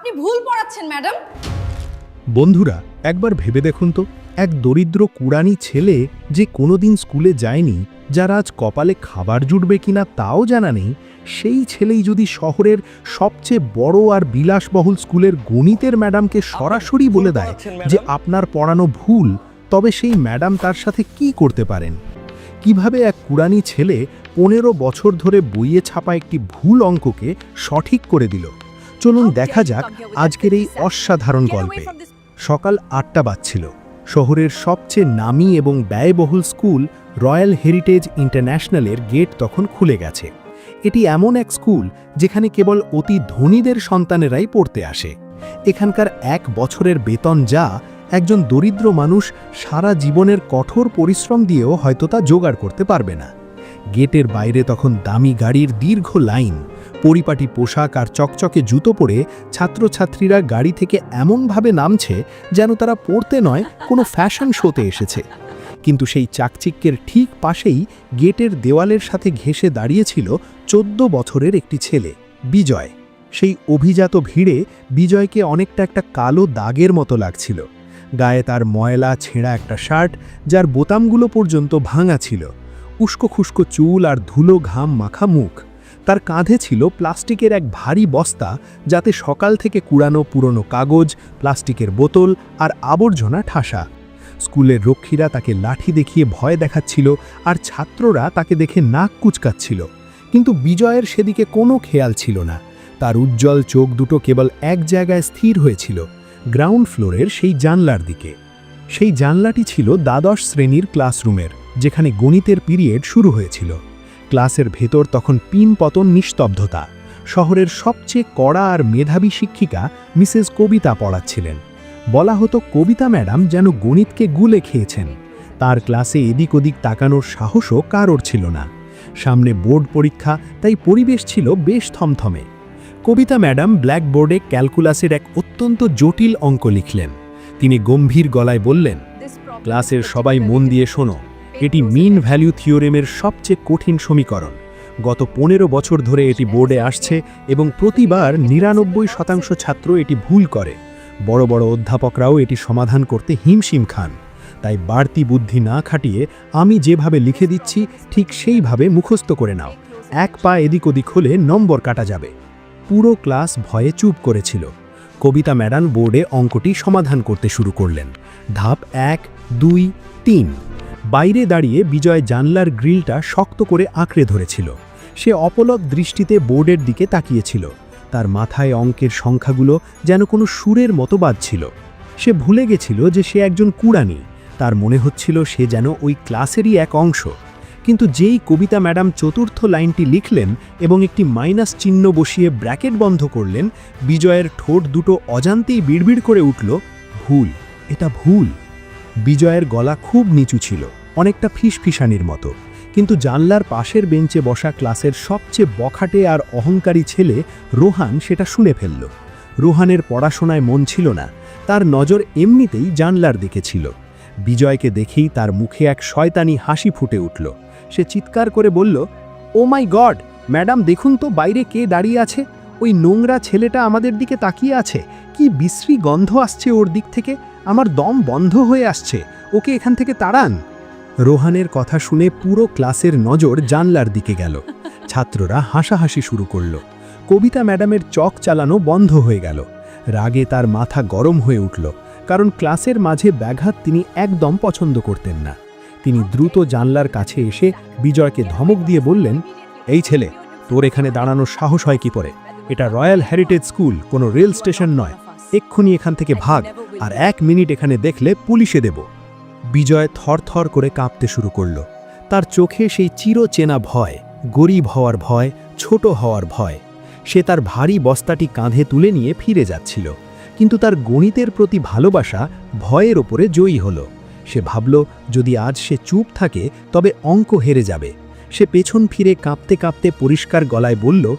আপনি ভুল পড়াচ্ছেন ম্যাডাম। বন্ধুরা একবার ভেবে দেখুন তো এক দরিদ্র কুড়ানি ছেলে যে কোনোদিন স্কুলে যায়নি যার আজ কপালে খাবার জুটবে কিনা তাও জানা নেই সেই ছেলেই যদি শহরের সবচেয়ে বড় আর বিলাসবহুল স্কুলের গণিতের ম্যাডামকে সরাসরি বলে দেয় যে আপনার পড়ানো ভুল তবে সেই ম্যাডাম তার সাথে কি করতে পারেন? কীভাবে এক কুড়ানি ছেলে পনেরো বছর ধরে বইয়ে ছাপা একটি ভুল অঙ্ককে সঠিক করে দিল? চলুন দেখা যাক আজকের এই অসাধারণ গল্পে। সকাল আটটা বাজছিল। শহরের সবচেয়ে নামী এবং ব্যয়বহুল স্কুল রয়্যাল হেরিটেজ ইন্টারন্যাশনালের গেট তখন খুলে গেছে। এটি এমন এক স্কুল যেখানে কেবল অতি ধনীদের সন্তানেরাই পড়তে আসে। এখানকার এক বছরের বেতন যা একজন দরিদ্র মানুষ সারা জীবনের কঠোর পরিশ্রম দিয়েও হয়তো তা জোগাড় করতে পারবে না। গেটের বাইরে তখন দামি গাড়ির দীর্ঘ লাইন। পরিপাটি পোশাক আর চকচকে জুতো পরে ছাত্রছাত্রীরা গাড়ি থেকে এমনভাবে নামছে যেন তারা পড়তে নয়, কোনো ফ্যাশন শোতে এসেছে। কিন্তু সেই চাকচিক্যের ঠিক পাশেই গেটের দেওয়ালের সাথে ঘেঁষে দাঁড়িয়েছিল চোদ্দ বছরের একটি ছেলে, বিজয়। সেই অভিজাত ভিড়ে বিজয়কে অনেকটা একটা কালো দাগের মতো লাগছিল। গায়ে তার ময়লা ছেঁড়া একটা শার্ট, যার বোতামগুলো পর্যন্ত ভাঙা ছিল। উস্কো খুস্কো চুল আর ধুলো ঘাম মাখা মুখ। তার কাঁধে ছিল প্লাস্টিকের এক ভারী বস্তা যাতে সকাল থেকে কুড়ানো পুরনো কাগজ, প্লাস্টিকের বোতল আর আবর্জনা ঠাসা। স্কুলের রক্ষীরা তাকে লাঠি দেখিয়ে ভয় দেখাচ্ছিল আর ছাত্ররা তাকে দেখে নাক কুচকাচ্ছিল। কিন্তু বিজয়ের সেদিকে কোনো খেয়াল ছিল না। তার উজ্জ্বল চোখ দুটো কেবল এক জায়গায় স্থির হয়েছিল, গ্রাউন্ড ফ্লোরের সেই জানলার দিকে। সেই জানলাটি ছিল দ্বাদশ শ্রেণির ক্লাসরুমের, যেখানে গণিতের পিরিয়ড শুরু হয়েছিল। ক্লাসের ভেতর তখন পিন পতন নিস্তব্ধতা। শহরের সবচেয়ে কড়া আর মেধাবী শিক্ষিকা মিসেস কবিতা পড়াচ্ছিলেন। বলা হতো কবিতা ম্যাডাম যেন গণিতকে গুলে খেয়েছেন। তার ক্লাসে এদিক ওদিক তাকানোর সাহসও কারোর ছিল না। সামনে বোর্ড পরীক্ষা তাই পরিবেশ ছিল বেশ থমথমে। কবিতা ম্যাডাম ব্ল্যাকবোর্ডে ক্যালকুলাসের এক অত্যন্ত জটিল অঙ্ক লিখলেন। তিনি গম্ভীর গলায় বললেন ক্লাসের সবাই মন দিয়ে শোনো। এটি মিন ভ্যালু থিওরেমের সবচেয়ে কঠিন সমীকরণ। গত পনেরো বছর ধরে এটি বোর্ডে আসছে এবং প্রতিবার নিরানব্বই শতাংশ ছাত্র এটি ভুল করে। বড় বড় অধ্যাপকরাও এটি সমাধান করতে হিমশিম খান। তাই বাড়তি বুদ্ধি না খাটিয়ে আমি যেভাবে লিখে দিচ্ছি, ঠিক সেইভাবে মুখস্থ করে নাও। এক পা এদিক ওদিক হলে নম্বর কাটা যাবে। পুরো ক্লাস ভয়ে চুপ করেছিল। কবিতা ম্যাডাম বোর্ডে অঙ্কটি সমাধান করতে শুরু করলেন। ধাপ এক, দুই, তিন। বাইরে দাঁড়িয়ে বিজয় জানলার গ্রিলটা শক্ত করে আঁকড়ে ধরেছিল। সে অপলক দৃষ্টিতে বোর্ডের দিকে তাকিয়েছিল। তার মাথায় অঙ্কের সংখ্যাগুলো যেন কোনো সুরের মতো বাজছিল। সে ভুলে গেছিল যে সে একজন কুড়ানি। তার মনে হচ্ছিল সে যেন ওই ক্লাসেরই এক অংশ। কিন্তু যেই কবিতা ম্যাডাম চতুর্থ লাইনটি লিখলেন এবং একটি মাইনাস চিহ্ন বসিয়ে ব্র্যাকেট বন্ধ করলেন, বিজয়ের ঠোঁট দুটো অজান্তেই বিড়বিড় করে উঠল, ভুল, এটা ভুল। বিজয়ের গলা খুব নিচু ছিল, অনেকটা ফিসফিসানির মতো। কিন্তু জানলার পাশের বেঞ্চে বসা ক্লাসের সবচেয়ে বখাটে আর অহংকারী ছেলে রোহান সেটা শুনে ফেলল। রোহানের পড়াশোনায় মন ছিল না, তার নজর এমনিতেই জানলার দিকে ছিল। বিজয়কে দেখেই তার মুখে এক শয়তানি হাসি ফুটে উঠল। সে চিৎকার করে বলল ও মাই গড ম্যাডাম, দেখুন তো বাইরে কে দাঁড়িয়ে আছে। ওই নোংরা ছেলেটা আমাদের দিকে তাকিয়ে আছে। কি বিশ্রী গন্ধ আসছে ওর দিক থেকে। আমার দম বন্ধ হয়ে আসছে। ওকে এখান থেকে তাড়ান। রোহানের কথা শুনে পুরো ক্লাসের নজর জানলার দিকে গেল। ছাত্ররা হাসাহাসি শুরু করল। কবিতা ম্যাডামের চক চালানো বন্ধ হয়ে গেল। রাগে তার মাথা গরম হয়ে উঠল, কারণ ক্লাসের মাঝে ব্যাঘাত তিনি একদম পছন্দ করতেন না। তিনি দ্রুত জানলার কাছে এসে বিজয়কে ধমক দিয়ে বললেন, এই ছেলে, তোর এখানে দাঁড়ানোর সাহস হয় কি পরে এটা রয়্যাল হেরিটেজ স্কুল, কোনো রেল স্টেশন নয়। এক্ষুনি এখান থেকে ভাগ আর এক মিনিট এখানে দেখলে পুলিশে দেব। বিজয় থরথর করে কাঁপতে শুরু করল। তার চোখে সেই চিরচেনা ভয় গরিব হওয়ার ভয় ছোট হওয়ার ভয়। সে তার ভারী বস্তাটি কাঁধে তুলে নিয়ে ফিরে যাচ্ছিল। কিন্তু তার গণিতের প্রতি ভালোবাসা ভয়ের ওপরে জয়ী হল। সে ভাবল যদি আজ সে চুপ থাকে তবে অঙ্ক হেরে যাবে। সে পেছন ফিরে কাঁপতে কাঁপতে পরিষ্কার গলায় বলল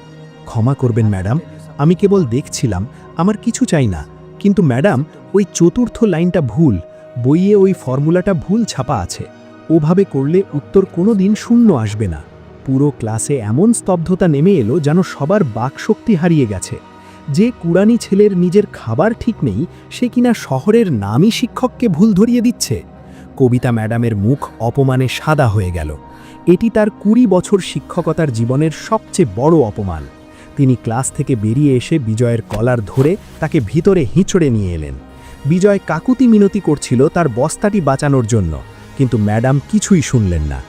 ক্ষমা করবেন ম্যাডাম। আমি কেবল দেখছিলাম আমার কিছু চাই না। কিন্তু ম্যাডাম, ওই চতুর্থ লাইনটা ভুল। বইয়ে ওই ফর্মুলাটা ভুল ছাপা আছে। ওভাবে করলে উত্তর কোনো দিন শূন্য আসবে না। পুরো ক্লাসে এমন স্তব্ধতা নেমে এলো যেন সবার বাকশক্তি হারিয়ে গেছে। যে কুড়ানি ছেলের নিজের খাবার ঠিক নেই, সে কিনা শহরের নামী শিক্ষককে ভুল ধরিয়ে দিচ্ছে। কবিতা ম্যাডামের মুখ অপমানে সাদা হয়ে গেল। এটি তার কুড়ি বছর শিক্ষকতার জীবনের সবচেয়ে বড় অপমান। তিনি ক্লাস থেকে বেরিয়ে এসে বিজয়ের কলার ধরে তাকে ভিতরে হিঁচড়ে নিয়ে এলেন। বিজয় কাকুতি মিনতি করছিল তার বস্তাটি বাঁচানোর জন্য, কিন্তু ম্যাডাম কিছুই শুনলেন না।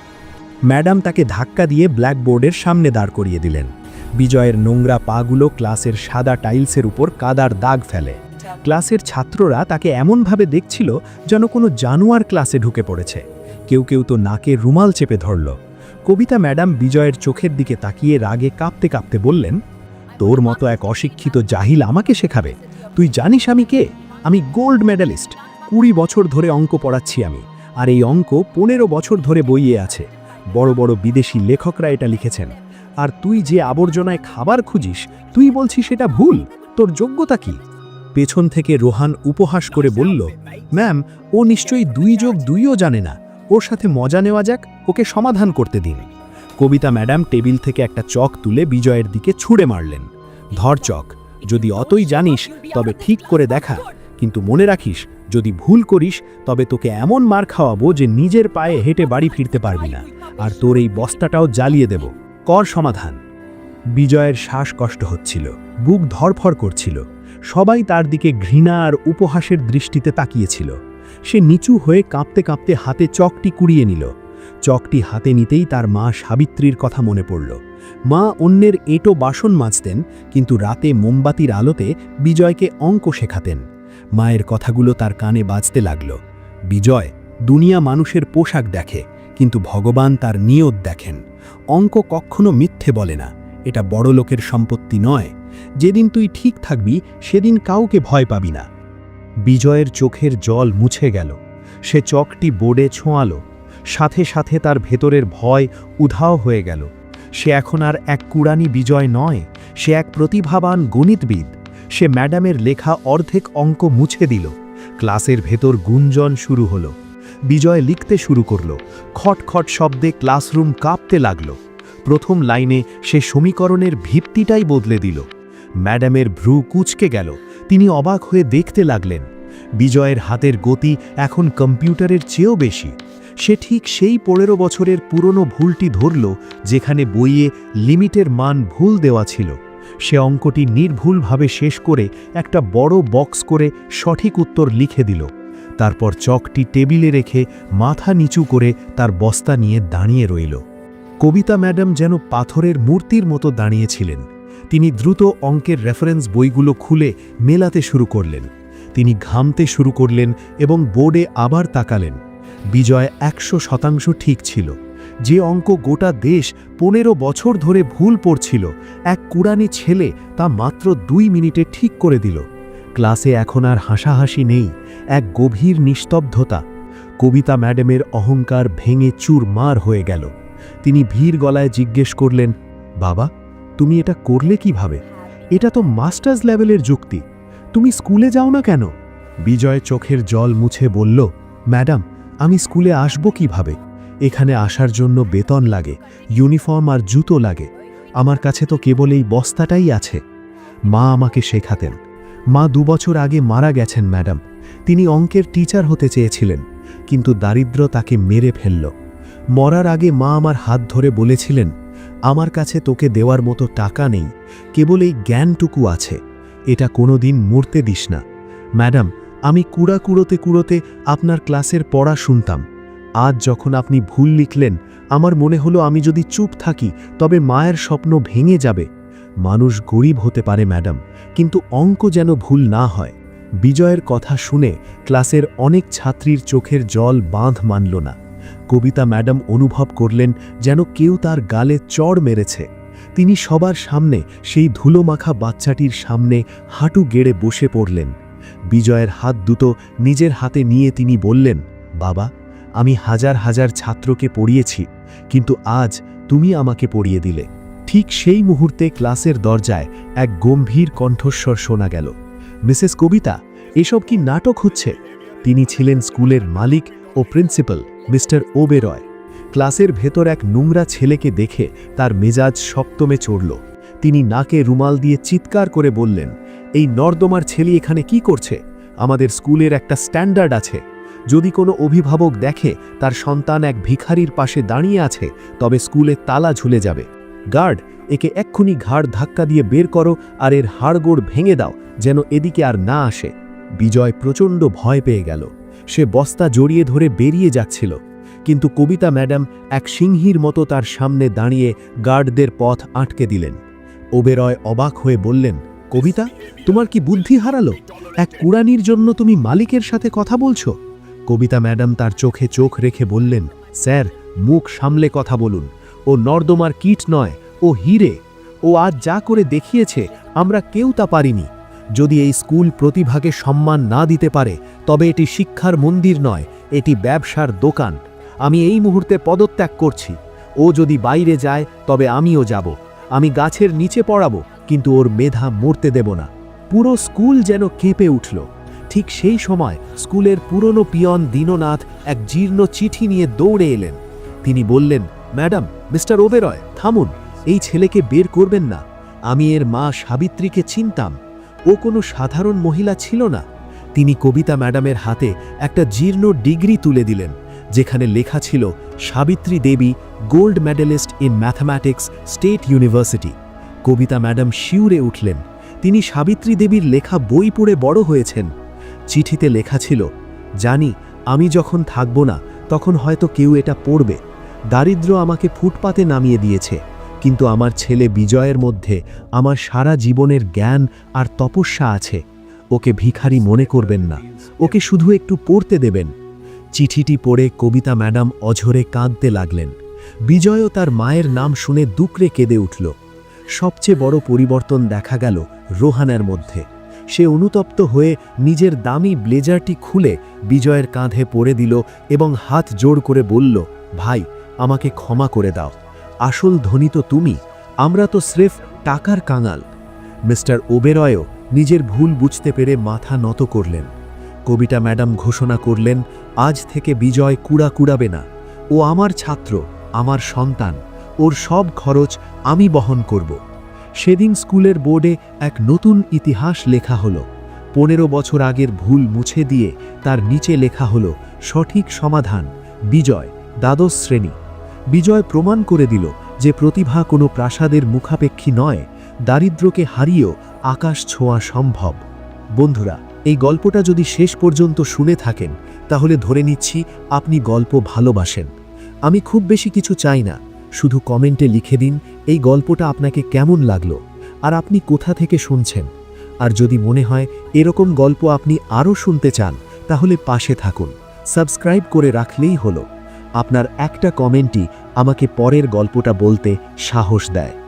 ম্যাডাম তাকে ধাক্কা দিয়ে ব্ল্যাকবোর্ডের সামনে দাঁড় করিয়ে দিলেন। বিজয়ের নোংরা পাগুলো ক্লাসের সাদা টাইলসের উপর কাদার দাগ ফেলে। ক্লাসের ছাত্ররা তাকে এমনভাবে দেখছিল যেন কোনো জানোয়ার ক্লাসে ঢুকে পড়েছে। কেউ কেউ তো নাকে রুমাল চেপে ধরল। কবিতা ম্যাডাম বিজয়ের চোখের দিকে তাকিয়ে রাগে কাঁপতে কাঁপতে বললেন, তোর মতো এক অশিক্ষিত জাহিল আমাকে শেখাবে। তুই জানিস আমি কে? আমি গোল্ড মেডালিস্ট। কুড়ি বছর ধরে অঙ্ক পড়াচ্ছি আমি, আর এই অঙ্ক পনেরো বছর ধরে বইয়ে আছে। বড় বড় বিদেশি লেখকরা এটা লিখেছেন। আর তুই যে আবর্জনায় খাবার খুঁজিস, তুই বলছিস সেটা ভুল। তোর যোগ্যতা কি? পেছন থেকে রোহান উপহাস করে বলল, ম্যাম, ও নিশ্চয়ই দুই যোগ দুইও জানে না। ওর সাথে মজা নেওয়া যাক, ওকে সমাধান করতে দিন। কবিতা ম্যাডাম টেবিল থেকে একটা চক তুলে বিজয়ের দিকে ছুঁড়ে মারলেন। ধর চক, যদি অতই জানিস, তবে ঠিক করে দেখা। কিন্তু মনে রাখিস, যদি ভুল করিস, তবে তোকে এমন মার খাওয়াবো যে নিজের পায়ে হেঁটে বাড়ি ফিরতে পারবি না। আর তোর এই বস্তাটাও জ্বালিয়ে দেব। কর সমাধান। বিজয়ের শ্বাসকষ্ট হচ্ছিল, বুক ধরফর করছিল। সবাই তার দিকে ঘৃণা আর উপহাসের দৃষ্টিতে তাকিয়েছিল। সে নিচু হয়ে কাঁপতে কাঁপতে হাতে চকটি কুড়িয়ে নিল। চকটি হাতে নিতেই তার মা সাবিত্রীর কথা মনে পড়ল। মা অন্যের এঁটো বাসন মাজতেন, কিন্তু রাতে মোমবাতির আলোতে বিজয়কে অঙ্ক শেখাতেন। মায়ের কথাগুলো তার কানে বাজতে লাগল। বিজয় দুনিয়া মানুষের পোশাক দেখে, কিন্তু ভগবান তার নিয়ত দেখেন। অঙ্ক কখনো মিথ্যে বলে না। এটা বড় লোকের সম্পত্তি নয়। যেদিন তুই ঠিক থাকবি, সেদিন কাউকে ভয় পাবি না। বিজয়ের চোখের জল মুছে গেল। সে চকটি বোর্ডে ছোঁয়ালো। সাথে সাথে তার ভেতরের ভয় উধাও হয়ে গেল। সে এখন আর এক কুড়ানি বিজয় নয়, সে এক প্রতিভাবান গণিতবিদ। সে ম্যাডামের লেখা অর্ধেক অঙ্ক মুছে দিল। ক্লাসের ভেতর গুঞ্জন শুরু হলো। বিজয় লিখতে শুরু করল। খটখট শব্দে ক্লাসরুম কাঁপতে লাগল। প্রথম লাইনে সে সমীকরণের ভিত্তিটাই বদলে দিল। ম্যাডামের ভ্রু কুচকে গেল। তিনি অবাক হয়ে দেখতে লাগলেন, বিজয়ের হাতের গতি এখন কম্পিউটারের চেয়েও বেশি। সে ঠিক সেই পনেরো বছরের পুরনো ভুলটি ধরল, যেখানে বইয়ে লিমিটের মান ভুল দেওয়া ছিল। সে অঙ্কটি নির্ভুলভাবে শেষ করে একটা বড় বক্স করে সঠিক উত্তর লিখে দিল। তারপর চকটি টেবিলে রেখে মাথা নিচু করে তার বস্তা নিয়ে দাঁড়িয়ে রইল। কবিতা ম্যাডাম যেন পাথরের মূর্তির মতো দাঁড়িয়েছিলেন। তিনি দ্রুত অঙ্কের রেফারেন্স বইগুলো খুলে মেলাতে শুরু করলেন। তিনি ঘামতে শুরু করলেন এবং বোর্ডে আবার তাকালেন। বিজয় একশো শতাংশ ঠিক ছিল। যে অঙ্ক গোটা দেশ পনেরো বছর ধরে ভুল পড়ছিল, এক কুড়ানি ছেলে তা মাত্র দুই মিনিটে ঠিক করে দিল। ক্লাসে এখন আর হাসাহাসি নেই, এক গভীর নিস্তব্ধতা। কবিতা ম্যাডামের অহংকার ভেঙে চুরমার হয়ে গেল। তিনি ভীর গলায় জিজ্ঞেস করলেন, বাবা তুমি এটা করলে কীভাবে? এটা তো মাস্টার্স লেভেলের যুক্তি। তুমি স্কুলে যাও না কেন? বিজয় চোখের জল মুছে বলল, ম্যাডাম, আমি স্কুলে আসব কীভাবে? এখানে আসার জন্য বেতন লাগে, ইউনিফর্ম আর জুতো লাগে। আমার কাছে তো কেবল এই বস্তাটাই আছে। মা আমাকে শেখাতেন। মা দুবছর আগে মারা গেছেন, ম্যাডাম। তিনি অঙ্কের টিচার হতে চেয়েছিলেন, কিন্তু দারিদ্র তাকে মেরে ফেলল। মরার আগে মা আমার হাত ধরে বলেছিলেন আমার কাছে তোকে দেওয়ার মতো টাকা নেই, কেবল এই জ্ঞানটুকু আছে। এটা কোনো দিন মরতে দিস না। ম্যাডাম, আমি কুড়া কুড়োতে কুড়োতে আপনার ক্লাসের পড়া শুনতাম। আজ যখন আপনি ভুল লিখলেন, আমার মনে হলো আমি যদি চুপ থাকি, তবে মায়ের স্বপ্ন ভেঙে যাবে। মানুষ গরিব হতে পারে, ম্যাডাম, কিন্তু অঙ্ক যেন ভুল না হয়। বিজয়ের কথা শুনে ক্লাসের অনেক ছাত্রীর চোখের জল বাঁধ মানল না। কবিতা ম্যাডাম অনুভব করলেন যেন কেউ তার গালে চড় মেরেছে। তিনি সবার সামনে সেই ধুলোমাখা বাচ্চাটির সামনে হাঁটু গেড়ে বসে পড়লেন। বিজয়ের হাত দুটো নিজের হাতে নিয়ে তিনি বললেন, বাবা, আমি হাজার হাজার ছাত্রকে পড়িয়েছি, কিন্তু আজ তুমি আমাকে পড়িয়ে দিলে। ঠিক সেই মুহূর্তে ক্লাসের দরজায় এক গম্ভীর কণ্ঠস্বর শোনা গেল, মিসেস কবিতা, এসব কি নাটক হচ্ছে? তিনি ছিলেন স্কুলের মালিক ও প্রিন্সিপাল, মিস্টার ওবেরয়। ক্লাসের ভেতর এক নোংরা ছেলেকে দেখে তার মেজাজ সপ্তমে চড়ল। তিনি নাকে রুমাল দিয়ে চিৎকার করে বললেন, এই নর্দমার ছেলে এখানে কি করছে? আমাদের স্কুলের একটা স্ট্যান্ডার্ড আছে। যদি কোনো অভিভাবক দেখে তার সন্তান এক ভিখারির পাশে দাঁড়িয়ে আছে, তবে স্কুলে তালা ঝুলে যাবে। গার্ড, একে এক্ষুনি ঘাড় ধাক্কা দিয়ে বের করো আর এর হাড়গোড় ভেঙে দাও, যেন এদিকে আর না আসে। বিজয় প্রচণ্ড ভয় পেয়ে গেল। সে বস্তা জড়িয়ে ধরে বেরিয়ে যাচ্ছিল। কিন্তু কবিতা ম্যাডাম এক সিংহীর মতো তার সামনে দাঁড়িয়ে গার্ডদের পথ আটকে দিলেন। ওবেরয় অবাক হয়ে বললেন, কবিতা, তোমার কি বুদ্ধি হারালো? এক কুড়ানির জন্য তুমি মালিকের সাথে কথা বলছো? কবিতা ম্যাডাম তার চোখে চোখ রেখে বললেন, স্যার, মুখ সামলে কথা বলুন। ও নর্দমার কীট নয়, ও হিরে। ও আজ যা করে দেখিয়েছে, আমরা কেউ তা পারিনি। যদি এই স্কুল প্রতিভাকে সম্মান না দিতে পারে, তবে এটি শিক্ষার মন্দির নয়, এটি ব্যবসার দোকান। আমি এই মুহূর্তে পদত্যাগ করছি। ও যদি বাইরে যায়, তবে আমিও যাব। আমি গাছের নিচে পড়াবো, কিন্তু ওর মেধা মরতে দেব না। পুরো স্কুল যেন কেঁপে উঠল। ঠিক সেই সময় স্কুলের পুরনো পিয়ন দীননাথ এক জীর্ণ চিঠি নিয়ে দৌড়ে এলেন। তিনি বললেন, ম্যাডাম, মিস্টার ওবেরয়, থামুন। এই ছেলেকে বের করবেন না। আমি এর মা সাবিত্রীকে চিনতাম। ও কোনো সাধারণ মহিলা ছিল না। তিনি কবিতা ম্যাডামের হাতে একটা জীর্ণ ডিগ্রি তুলে দিলেন, যেখানে লেখা ছিল, Savitri Devi, gold medalist in mathematics state university. Kavita madam শিউরে উঠলেন। তিনি সাবিত্রী দেবীর লেখা বই পড়ে বড় হয়েছেন। চিঠিতে লেখা ছিল, জানি, আমি যখন থাকব না, তখন হয়তো কেউ এটা পড়বে। দারিদ্র আমাকে ফুটপাতে নামিয়ে দিয়েছে। কিন্তু আমার ছেলে বিজয়ের মধ্যে আমার সারা জীবনের জ্ঞান আর তপস্যা আছে। ওকে ভিখারি মনে করবেন না। ওকে শুধু একটু পড়তে দেবেন। চিঠিটি পড়ে কবিতা ম্যাডাম অঝরে কাঁদতে লাগলেন। বিজয়ও তার মায়ের নাম শুনে দুকরে কেঁদে উঠল। সবচেয়ে বড় পরিবর্তন দেখা গেল রোহানের মধ্যে। সে অনুতপ্ত হয়ে নিজের দামি ব্লেজারটি খুলে বিজয়ের কাঁধে পড়ে দিল এবং হাত জোড় করে বলল, ভাই, আমাকে ক্ষমা করে দাও। আসল ধনী তো তুমি, আমরা তো স্রেফ টাকার কাঙাল। মিস্টার ওবেরয়ও নিজের ভুল বুঝতে পেরে মাথা নত করলেন। কবিতা ম্যাডাম ঘোষণা করলেন, আজ থেকে বিজয় কুড়া কুড়াবে না। ও আমার ছাত্র, আমার সন্তান, ওর সব খরচ আমি বহন করব। সেদিন স্কুলের বোর্ডে এক নতুন ইতিহাস লেখা হলো। পনেরো বছর আগের ভুল মুছে দিয়ে তার নিচে লেখা হলো, সঠিক সমাধান, বিজয়, দ্বাদশ শ্রেণি। বিজয় প্রমাণ করে দিল যে প্রতিভা কোনো প্রাসাদের মুখাপেক্ষী নয়, দারিদ্র্যকে হারিয়েও আকাশ ছোঁয়া সম্ভব। বন্ধুরা, এই গল্পটা যদি শেষ পর্যন্ত শুনে থাকেন, তাহলে ধরে নিচ্ছি আপনি গল্প ভালোবাসেন। আমি খুব বেশি কিছু চাই না, শুধু কমেন্টে লিখে দিন এই গল্পটা আপনাকে কেমন লাগল আর আপনি কোথা থেকে শুনছেন। আর যদি মনে হয় এরকম গল্প আপনি আরও শুনতে চান, তাহলে পাশে থাকুন। সাবস্ক্রাইব করে রাখলেই হলো। আপনার একটা কমেন্টই আমাকে পরের গল্পটা বলতে সাহস দেয়।